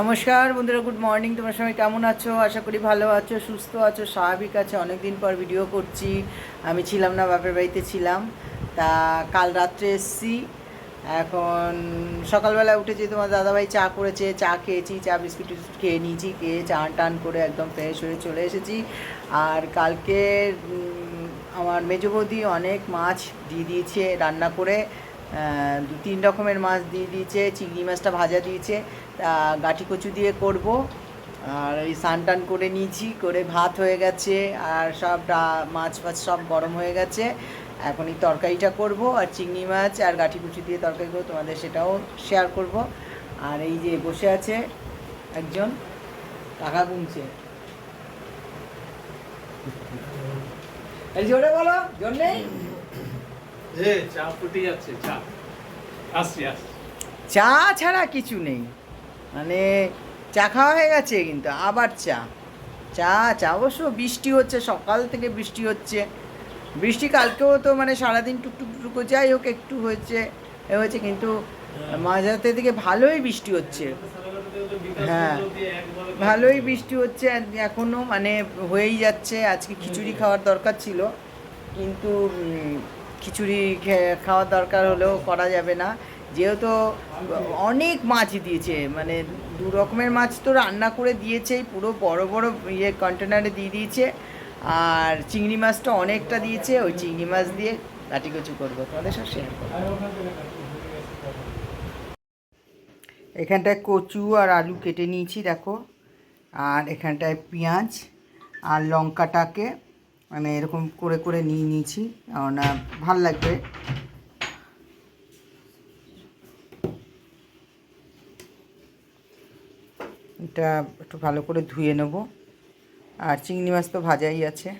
নমস্কার বন্ধুরা good morning তোমার সবাই কেমন আছো? আশা করি ভালো আছো, সুস্থ আছো, স্বাভাবিক আছে। অনেকদিন পর ভিডিও করছি। আমি ছিলাম না, বাপের বাড়িতে ছিলাম। তা কাল রাত্রে এসছি। এখন সকালবেলা উঠেছি তোমার দাদাভাই চা করেছে, চা খেয়েছি, চা বিস্কুট টিস্কুট খেয়ে নিয়েছি, খেয়ে চান টান করে একদম ফ্রেশ হয়ে চলে এসেছি। আর কালকে আমার মেজো বৌদি অনেক মাছ দিয়ে দিয়েছে রান্না করে। দু তিন রকমের মাছ দিয়ে দিয়েছে, চিংড়ি মাছটা ভাজা দিয়েছে, তা গাঠি কচু দিয়ে করব। আর ওই স্নান টান করে নিয়েছি, করে ভাত হয়ে গেছে, আর সব মাছ ফাছ সব গরম হয়ে গেছে। এখন এই তরকারিটা করব, আর চিংড়ি মাছ আর গাঠি কুচু দিয়ে তরকারি করব তোমাদের সেটাও শেয়ার করব। আর এই যে বসে আছে একজন টাকা গুনছে। জোরে বলো, জোর নেই? চা ছাড়া কিছু নেই। মানে চা খাওয়া হয়ে গেছে কিন্তু আবার চা। চা চা অবশ্য বৃষ্টি হচ্ছে সকাল থেকে বৃষ্টি হচ্ছে। বৃষ্টি কালকেও তো মানে সারাদিন টুকটুক টুকটুক যাই হোক একটু হয়েছে এ হয়েছে কিন্তু মাঝরাতে থেকে ভালোই বৃষ্টি হচ্ছে। হ্যাঁ। ভালোই বৃষ্টি হচ্ছে এখনও মানে হয়েই যাচ্ছে আজকে খিচুড়ি খাওয়ার দরকার ছিল। কিন্তু খিচুড়ি খাওয়ার দরকার হলেও করা যাবে না। যেহেতু অনেক মাছ দিয়েছে মানে দু রকমের মাছ তো রান্না করে দিয়েছেই, পুরো বড় বড় ইয়ে কন্টেনারে দিয়ে দিয়েছে। আর চিংড়ি মাছটা অনেকটা দিয়েছে, ওই চিংড়ি মাছ দিয়ে কাটি কচু করব। তোমাদের সব শেয়ার করব। এখানটায় কচু আর আলু কেটে নিয়েছি, দেখো। আর এখানটায় পেঁয়াজ আর লঙ্কাটাকে মানে এরকম করে করে নিয়ে নিয়েছি। না, ভালো লাগবে। এটা একটু ভালো করে ধুয়ে নেব। আর চিংড়ি মাছ তো ভাজাই আছে।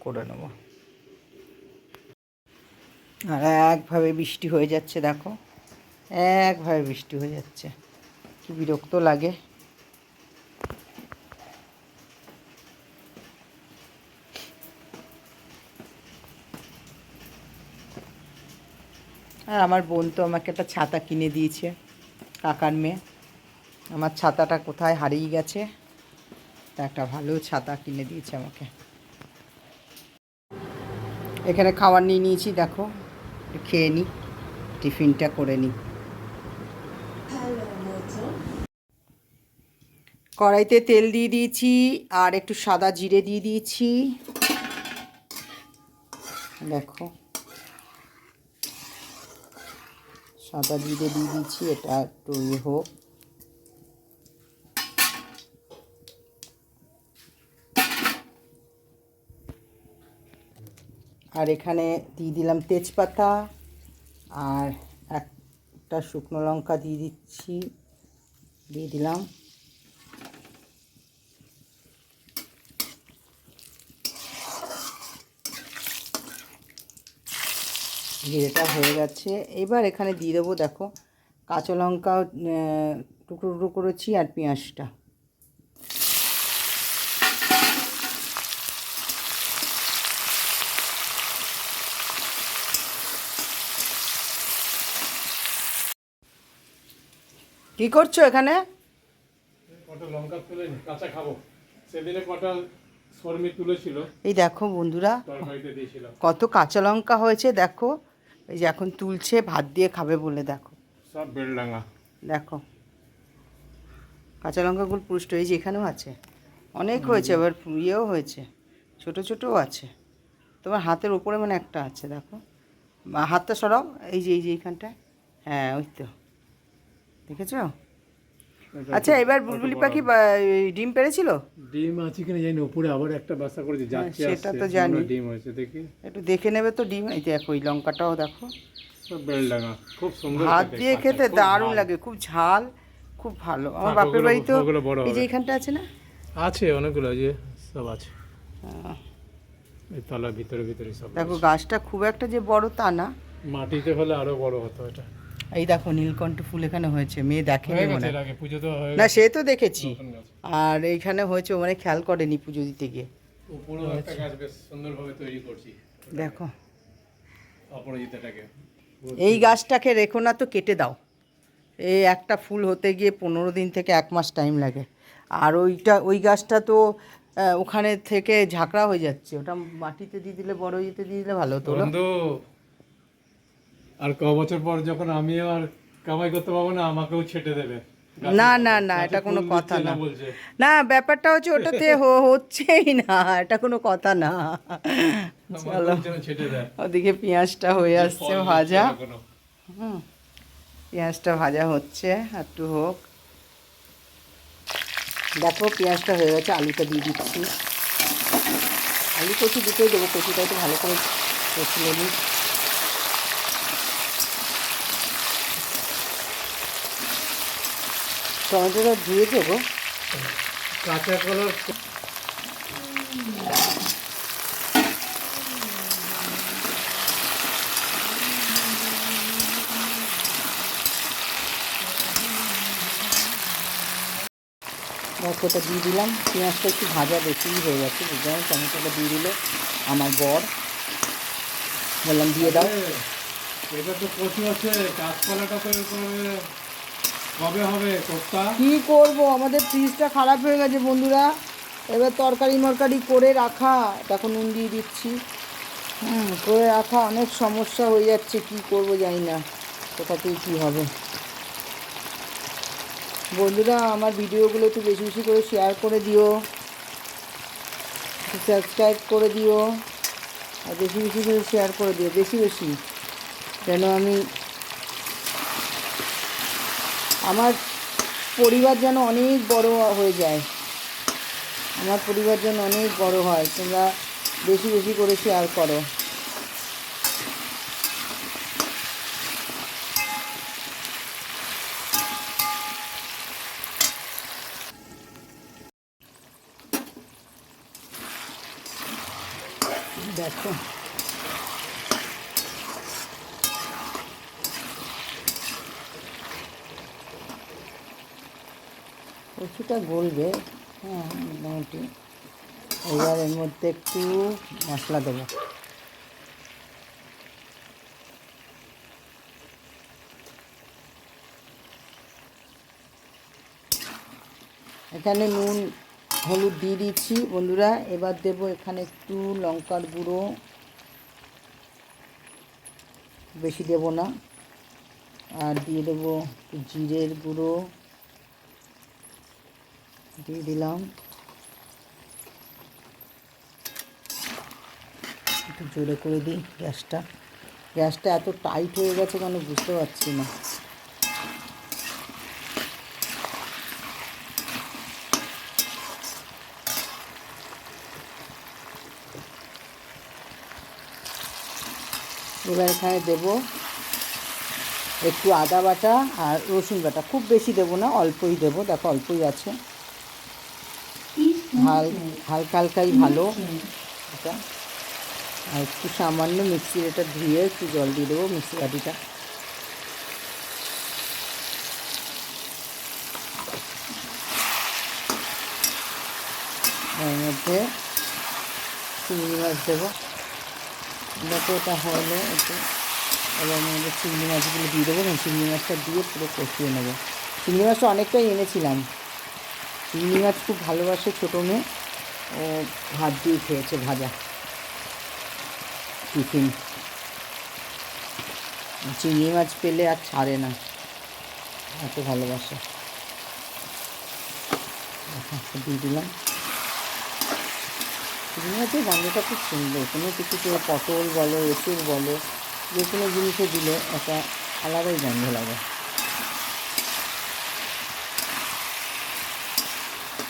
করে নেব। আর একভাবে বৃষ্টি হয়ে যাচ্ছে, দেখো। একভাবে বৃষ্টি হয়ে যাচ্ছে। কি বিরক্ত লাগে। আর আমার বোন তো আমাকে একটা ছাতা কিনে দিয়েছে, কাকার মেয়ে। আমার ছাতাটা কোথায় হারিয়ে গেছে, তা একটা ভালো ছাতা কিনে দিয়েছে আমাকে। এখানে খাবার নিয়ে নিয়েছি, দেখো খেয়ে নিই টিফিনটা করে নিই কড়াইতে তেল দিয়ে দিয়েছি, আর একটু সাদা জিরে দিয়ে দিয়েছি। দেখো। সাদা জিরে দিয়ে দিচ্ছি, এটা একটু ইয়ে হোক। আর এখানে দিয়ে দিলাম তেজপাতা, আর একটা শুকনো লঙ্কা দিয়ে দিচ্ছি, দিয়ে দিলাম। জিরেটা হয়ে গেছে। এবার এখানে দিয়ে দেবো দেখো কাঁচা লঙ্কা টুকরো টুকরো করেছি আর পেঁয়াজটা। কি করছ এখানে? কাঁচা খাব। সেদিনে কটা এই দেখো বন্ধুরা কত কাঁচা লঙ্কা হয়েছে দেখো। এই যে এখন তুলছে ভাত দিয়ে খাবে বলে দেখো। সব বেলডাঙা দেখো। কাঁচা লঙ্কাগুলো পুষ্ট এই যে এখানেও আছে। অনেক হয়েছে আবার ইয়েও হয়েছে। ছোট ছোটও আছে। তোমার হাতের ওপরে মানে একটা আছে দেখো। হাতটা সরাও। এই যে এই যে এইখানটায় হ্যাঁ ওই তো। দেখেছ? আচ্ছা এবার বুলবুলি পাখি ডিম পেরেছিল? ডিম আছে কিনা জানি উপরে আবার একটা বাসা করেছে যাচ্ছে হ্যাঁ, সেটা তো জানি। ডিম হয়েছে দেখি। একটু দেখে নেবে তো ডিম এই দেখো ওই লঙ্কাটাও দেখো। খুব সুন্দর ভাত দিয়ে খেতে দারুণ লাগে খুব ঝাল খুব ভালো। আমার হ্যাঁ, বাপের বাড়ি তো এই যে। এখানটা আছে না? আছে অনেকগুলো যে সব আছে। হ্যাঁ। এই তলার ভিতরে ভিতরে সব দেখো গাছটা খুব একটা যে বড় তা না। মাটিতে হলে আরও বড় হতো এটা। এই দেখো নীলকণ্ঠ ফুল এখানে হয়েছে মেয়ে দেখেনি মনে না সে তো দেখেছি। আর এইখানে হয়েছে মানে খেয়াল করেনি পুজো দিতে গিয়ে। দেখো। এই গাছটাকে রেখো না তো কেটে দাও। এই একটা ফুল হতে গিয়ে পনেরো দিন থেকে এক মাস টাইম লাগে। আর ওইটা ওই গাছটা তো ওখানে থেকে ঝাঁকড়া হয়ে যাচ্ছে। ওটা মাটিতে দিয়ে দিলে বড় ইয়েতে দিয়ে দিলে ভালো হতো আর ক বছর পর যখন আমিও আর কামাই করতে পারব না আমাকেও ছেটে দেবে। না না না এটা কোনো কথা না না। ব্যাপারটা হচ্ছে ওটাতে হচ্ছেই না এটা কোনো কথা না। চলো। ওদিকে পেঁয়াজটা হয়ে আসছে ভাজা। হুম পেঁয়াজটা ভাজা হচ্ছে একটু হোক। দেখো পেঁয়াজটা হয়ে গেছে আলুটা দিয়ে দিচ্ছি। আলু কচু দুটোই দেবো কচুটা একটু ভালো করে কষিয়ে নিই। টমেটোটা ধুয়ে দেবো। কাঁচা কলার মশলাটা দিয়ে দিলাম। পেঁয়াজটা একটু ভাজা বেশি হয়ে গেছে বুঝলাম টমেটোটা দিয়ে দিল আমার বর। বললাম দিয়ে দাও। এটা তো কচু আছে কাঁচকলাটা তো কবে হবে কোপ্তা? কি করব? আমাদের ফ্রিজটা খারাপ হয়ে গেছে বন্ধুরা। এবার তরকারি মরকারি করে রাখা। দেখো নুন দিয়ে দিচ্ছি। হুম, করে রাখা। অনেক সমস্যা হয়ে যাচ্ছে। কি করব জানি না। কোথাতেই কী হবে? বন্ধুরা, আমার ভিডিওগুলো একটু বেশি বেশি করে শেয়ার করে দিও। সাবস্ক্রাইব করে দিও। আর বেশি বেশি করে শেয়ার করে দিও। বেশি বেশি। যেন আমি আমার পরিবার যেন অনেক বড় হয়ে যায়। আমার পরিবার যেন অনেক বড় হয়। তোমরা বেশি বেশি করে শেয়ার করো। দেখো। কচুটা গলবে হ্যাঁ মোটামুটি। এবার এর মধ্যে একটু মশলা দেবো। এখানে নুন, হলুদ দিয়ে দিচ্ছি, বন্ধুরা। এবার দেবো এখানে একটু লঙ্কার গুঁড়ো। বেশি দেব না। আর দিয়ে দেবো জিরের গুঁড়ো। দিয়ে দিলাম। একটু জোরে করে দিই গ্যাসটা। গ্যাসটা এত টাইট হয়ে গেছে কেন বুঝতে পারছি না। এবার এখানে দেবো একটু আদা বাটা আর রসুন বাটা। খুব বেশি দেবো না, অল্পই দেবো। দেখো, অল্পই আছে। হালকা হালকাই ভালো। এটা আর একটু সামান্য মিক্সির এটা ধুয়ে একটু জল দিয়ে দেবো মিক্সি বাটিটা। এর মধ্যে চিংড়ি মাছ দেবো। দেখো এটা হলো একটু এবার আমি আমাদের চিংড়ি মাছগুলো দিয়ে দেবো চিংড়ি মাছটা দিয়ে পুরো কষিয়ে নেব। চিংড়ি মাছটা অনেকটাই এনেছিলাম। চিংড়ি মাছ খুব ভালোবাসে ছোটো মেয়ে। ও ভাত দিয়ে খেয়েছে ভাজা। টিফিন। চিংড়ি মাছ পেলে আর ছাড়ে না। এত ভালোবাসে। দিয়ে দিলাম। চিংড়ি মাছের গন্ধটা খুব সুন্দর। কোনো কিছুতে পটল বলো, এঁচুর বলো, যে কোনো জিনিসে দিলে একটা আলাদাই গন্ধ লাগে।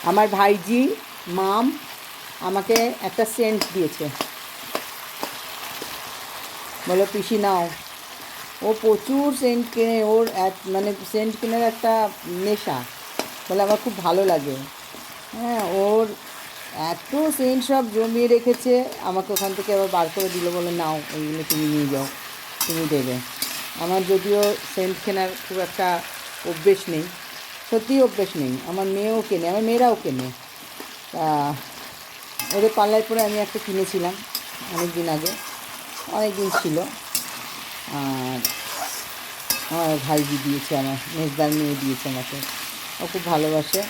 আমার ভাইজি, মাম আমাকে একটা সেন্ট দিয়েছে। বলো, পিসি, নাও। ও প্রচুর সেন্ট কেনে, ওর এক মানে সেন্ট কেনার একটা নেশা। বলে আমার খুব ভালো লাগে। হ্যাঁ ওর এত সেন্ট সব জমিয়ে রেখেছে, আমাকে ওখান থেকে আবার বার করে দিল। বলে, নাও, ওইগুলো তুমি নিয়ে যাও, তুমি দেবে। আমার যদিও সেন্ট কেনার খুব একটা অভ্যেস নেই। সত্যিই অভ্যেস নেই। আমার মেয়েও কেনে, আমার মেয়েরাও কেনে। তা ওদের পাল্লায় পরে আমি একটা কিনেছিলাম অনেক দিন আগে। অনেক দিন ছিল। আর আমার ভাইজি দিয়েছে আমার, মেজদার মেয়ে দিয়েছে আমাকে। ও খুব ভালোবাসে।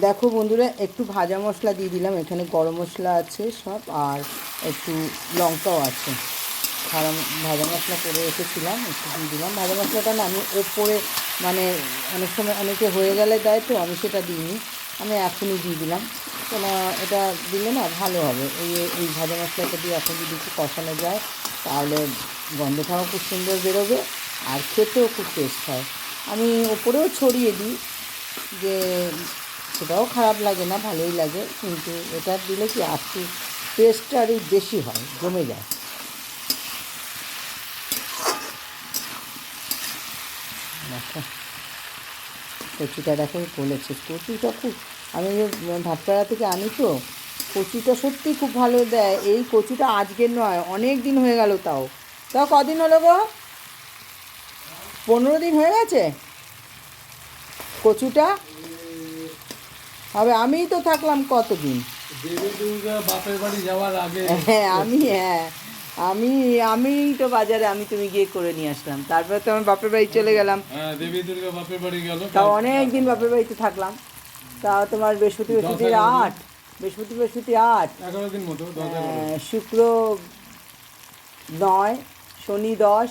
দেখো বন্ধুরা, একটু ভাজা মশলা দিয়ে দিলাম। এখানে গরম মশলা আছে সব, আর একটু লঙ্কাও আছে। ভাজা ভাজা মশলা করে রেখেছিলাম একটু দিয়ে দিলাম। ভাজা মশলাটা না আমি ওপরে মানে অনেক সময় অনেকে হয়ে গেলে দেয় তো, আমি সেটা দিইনি। আমি এখনই দিয়ে দিলাম। কেন এটা দিলে না ভালো হবে। এই এই ভাজা মশলাটা দিয়ে এখন যদি একটু কষানো যায়, তাহলে গন্ধটাও খুব সুন্দর বেরোবে আর খেতেও খুব টেস্ট হয়। আমি ওপরেও ছড়িয়ে দিই, যে সেটাও খারাপ লাগে না, ভালোই লাগে। কিন্তু এটা দিলে কি একটু টেস্টটা আরও বেশি হয়, জমে যায়। দেখো কচুটা দেখো বলেছে কচুটা খুব আমি ভাতপাড়া থেকে আনি তো কচুটা সত্যি খুব ভালো দেয়। এই কচুটা আজকের নয় অনেক দিন হয়ে গেল তাও। তাও কদিন হলো গো? পনেরো দিন হয়ে গেছে? কচুটা? হবে আমিই তো থাকলাম কতদিন? হ্যাঁ আমি হ্যাঁ। আমি আমি তো বাজারে আমি তুমি গিয়ে করে নিয়ে আসলাম। তারপরে তো আমি বাপের বাড়ি চলে গেলাম। হ্যাঁ দেবী দুর্গা বাপের বাড়ি গেল। তাও অনেক দিন বাপের বাড়িতে থাকলাম। তা তোমার বৃহস্পতি বৃহস্পতি। আট বৃহস্পতি বৃহস্পতি আট। এগারো দিন মতো আহ, শুক্র নয় শনি দশ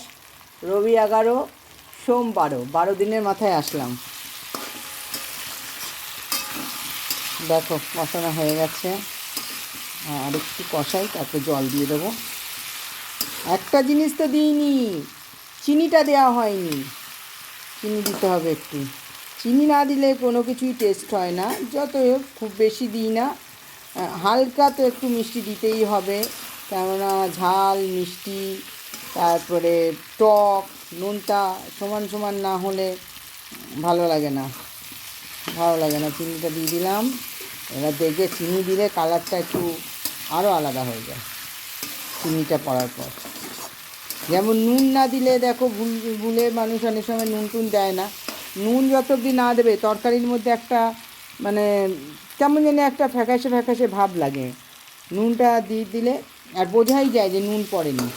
রবি এগারো সোম বারো। বারো দিনের মাথায় আসলাম। দেখো কষানো হয়ে গেছে। আর একটু কষাই তারপরে জল দিয়ে দেবো। একটা জিনিস তো দিইনি, চিনিটা দেওয়া হয়নি। চিনি দিতে হবে একটু। চিনি না দিলে কোনো কিছুই টেস্ট হয় না যত হোক খুব বেশি দিই না। হালকা তো একটু মিষ্টি দিতেই হবে, কেননা ঝাল, মিষ্টি, তারপরে টক নুনটা সমান সমান না হলে ভালো লাগে না। ভালো লাগে না, চিনিটা দিয়ে দিলাম। এবার দেখবে চিনি দিলে কালারটা একটু আরও আলাদা হয়ে যায়, চিনিটা পড়ার পর। যেমন নুন না দিলে দেখো ভুল ভুলে মানুষ অনেক সময় নুন টুন দেয় না। নুন যত অবধি না দেবে তরকারির মধ্যে একটা মানে কেমন যেন একটা ফ্যাকাশে ফ্যাকাশে ভাব লাগে। নুনটা দিয়ে দিলে আর বোঝাই যায় যে নুন পড়েনি।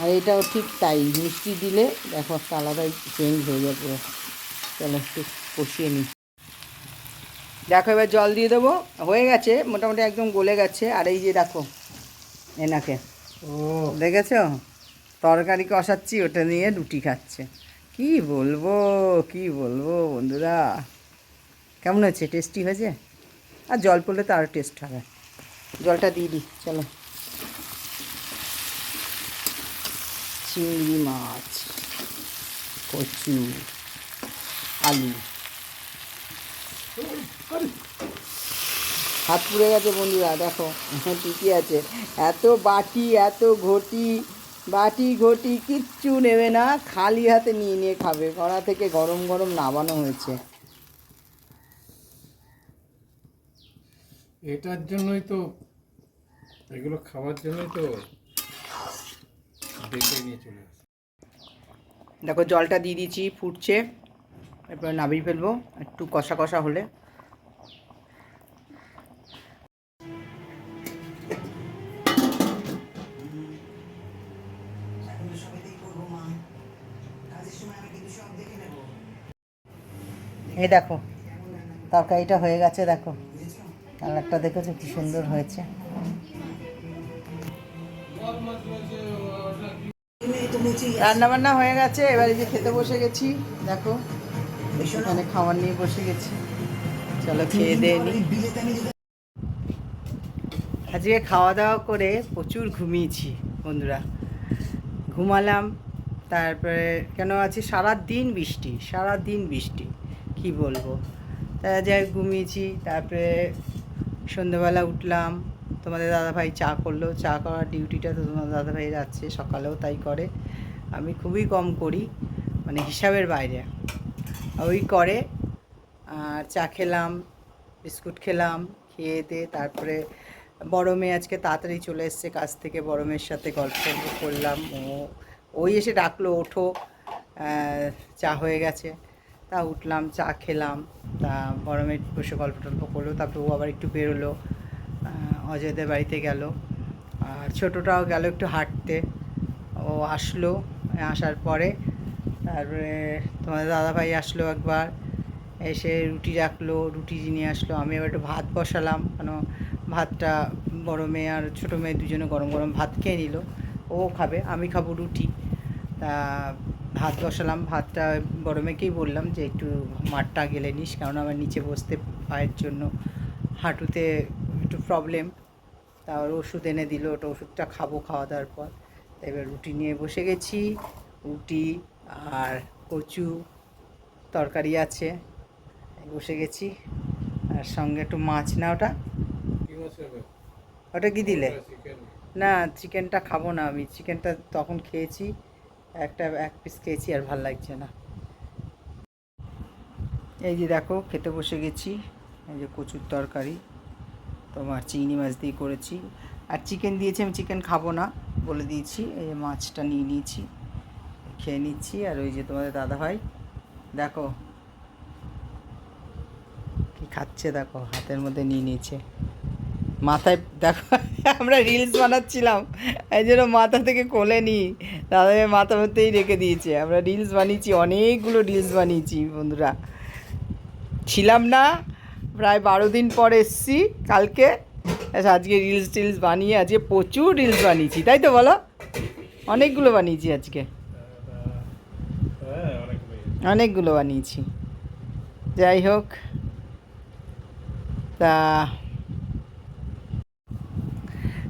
আর এটাও ঠিক তাই মিষ্টি দিলে দেখো একটা আলাদাই চেঞ্জ হয়ে যায় পুরো চলো একটু কষিয়ে নিই দেখো এবার জল দিয়ে দেবো। হয়ে গেছে মোটামুটি একদম গলে গেছে। আর এই যে দেখো এনাকে। ও। দেখেছ? তরকারি কষাচ্ছি ওটা নিয়ে রুটি খাচ্ছে। কি বলব কি বলব বন্ধুরা? কেমন হয়েছে? টেস্টি হয়েছে? আর জল পড়লে তো আরও টেস্ট হবে। জলটা দিয়ে দিই, চলো। চিংড়ি মাছ, কচু, আলু। হাত পুড়ে গেছে বন্ধুরা, দেখো ঠিকই আছে? এত বাটি, এত ঘটি বাটি ঘটি কিচ্ছু নেবে না খালি হাতে নিয়ে নিয়ে খাবে। কড়া থেকে গরম গরম নামানো হয়েছে। এটার জন্যই তো এগুলো খাওয়ার জন্যই তো দেখে নিয়ে চলে আসে। দেখো জলটা দিয়ে দিয়েছি ফুটছে। এরপরে নাবিয়ে ফেলব একটু কষা কষা হলে। এই দেখো, তরকারিটা হয়ে গেছে, দেখো। কালারটা দেখেছ, কি সুন্দর হয়েছে। রান্না বান্না হয়ে গেছে, এবারে যে খেতে বসে গেছি, দেখো। এখানে খাবার নিয়ে বসে গেছি। চলো খেয়ে দিয়ে নি। আজকে খাওয়া দাওয়া করে প্রচুর ঘুমিয়েছি, বন্ধুরা। ঘুমালাম, তারপরে কেন আছে? সারা দিন বৃষ্টি সারা দিন বৃষ্টি। কি বলব? তা যাই ঘুমিয়েছি, তারপরে সন্ধ্যেবেলা উঠলাম। তোমাদের দাদাভাই চা করল। চা করার ডিউটিটা তো তোমাদের দাদাভাই যাচ্ছে, সকালেও তাই করে। আমি খুবই কম করি মানে হিসাবের বাইরে। ওই করে, আর চা খেলাম, বিস্কুট খেলাম, খেয়ে দিয়ে তারপরে বড় মেয়ে আজকে তাড়াতাড়ি চলে এসছে কাছ থেকে। বড় মেয়ের সাথে গল্প করলাম। ও, ওই এসে ডাকলো, ওঠো। চা হয়ে গেছে। তা উঠলাম, চা খেলাম, তা বড় মেয়ে বসে গল্প টল্প করল, তারপরে ও আবার একটু বেরোলো অজয়দের বাড়িতে গেল। আর ছোটোটাও গেল একটু হাঁটতে। ও আসলো, আসার পরে তারপরে তোমাদের দাদাভাই আসলো একবার, এসে রুটি রাখল, রুটি নিয়ে আসলো। আমি এবার একটু ভাত বসালাম, কেন ভাতটা বড় মেয়ে আর ছোটো মেয়ে দুজনে গরম গরম ভাত খেয়ে নিল। ও খাবে, আমি খাব রুটি। তা ভাত বসালাম ভাতটা বড় মেয়েকেই বললাম যে একটু মাঠটা গেলে নিস কারণ আমার নিচে বসতে পায়ের জন্য হাঁটুতে একটু প্রবলেম তার ওষুধ এনে দিল ওটা ওষুধটা খাব খাওয়া দাওয়ার পর। এবার রুটি নিয়ে বসে গেছি রুটি আর কচু তরকারি আছে। বসে গেছি আর সঙ্গে একটু মাছ না ওটা? ওটা কি দিলে? না চিকেনটা খাব না আমি চিকেনটা তখন খেয়েছি। একটা, এক পিস খেয়েছি আর ভালো লাগছে না। এই যে দেখো, খেতে বসে গেছি। এই যে কচুর তরকারি, তোমার চিংড়ি মাছ দিয়ে করেছি। আর চিকেন দিয়েছি, আমি চিকেন খাব না বলে দিয়েছি। এই যে মাছটা নিয়ে নিয়েছি, খেয়ে নিচ্ছি। আর ওই যে তোমাদের দাদাভাই, দেখো কি খাচ্ছে, দেখো হাতের মধ্যে নিয়ে নিয়েছে। মাথায়, দেখো, আমরা রিলস বানাচ্ছিলাম, এই জন্য মাথা থেকে কোলে নি দাদা মাথা মধ্যেই রেখে দিয়েছে। আমরা রিলস বানিয়েছি, অনেকগুলো রিলস বানিয়েছি, বন্ধুরা। ছিলাম না, প্রায় বারো দিন পর এসছি, কালকে। আজকে রিলস টিলস বানিয়ে আজকে প্রচুর রিলস বানিয়েছি, তাই তো বলো? অনেকগুলো বানিয়েছি আজকে। অনেকগুলো বানিয়েছি। যাই হোক, তা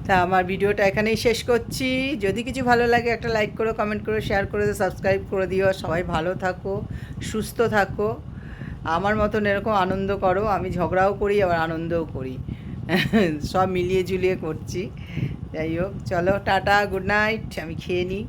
তা আমার ভিডিওটা এখানেই শেষ করছি। যদি কিছু ভালো লাগে একটা লাইক করো কমেন্ট করো শেয়ার করে সাবস্ক্রাইব করে দিও। সবাই ভালো থাকো, সুস্থ থাকো। আমার মতন এরকম আনন্দ করো, আমি ঝগড়াও করি, আবার আনন্দও করি। সব মিলিয়ে জুলিয়ে করছি। যাই হোক, চলো, টাটা গুড নাইট আমি খেয়ে নিই।